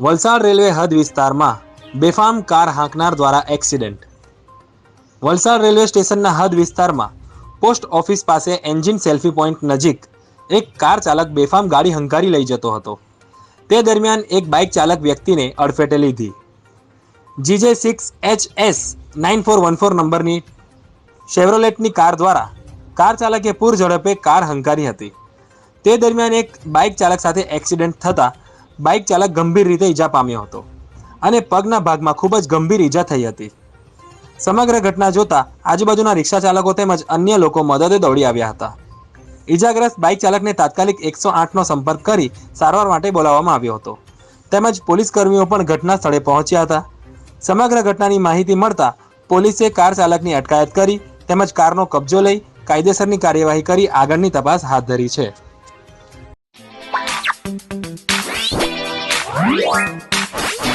Valsad railway હદ વિસ્તારમાં બેફામ કાર હાંકનાર દ્વારા એક્સિડન્ટ. વલસાડ રેલવે સ્ટેશનના હદ વિસ્તારમાં પોસ્ટ ઓફિસ પાસે એન્જિન સેલ્ફી પોઈન્ટ નજીક એક કાર ચાલક બેફામ ગાડી હંકારી લઈ જતો હતો. તે દરમિયાન એક બાઇક ચાલક વ્યક્તિને અડફેટે લીધી. GJ six H S nine four one four નંબરની શેવરોલેટની કાર દ્વારા કાર ચાલકે પૂર ઝડપે કાર હંકારી હતી. તે દરમિયાન એક બાઇક ચાલક સાથે એક્સિડન્ટ થતાં બાઇક ચાલક ગંભીર રીતે ઈજા પામ્યો હતો અને પગના ભાગમાં ખૂબ જ ગંભીર ઈજા થઈ હતી. સમગ્ર ઘટના જોતા આજુબાજુના રિક્ષા ચાલકો તેમજ અન્ય લોકો મદદે દોડી આવ્યા હતા. ઈજાગ્રસ્ત બાઇક ચાલકને તાત્કાલિક એકસો આઠનો સંપર્ક કરી સારવાર માટે બોલાવવામાં આવ્યો હતો. તેમજ પોલીસ કર્મીઓ પણ ઘટના સ્થળે પહોંચ્યા હતા. સમગ્ર ઘટનાની માહિતી મળતા પોલીસે કાર ચાલકની અટકાયત કરી તેમજ કારનો કબજો લઈ કાયદેસરની કાર્યવાહી કરી આગળની તપાસ હાથ ધરી છે. Thank you.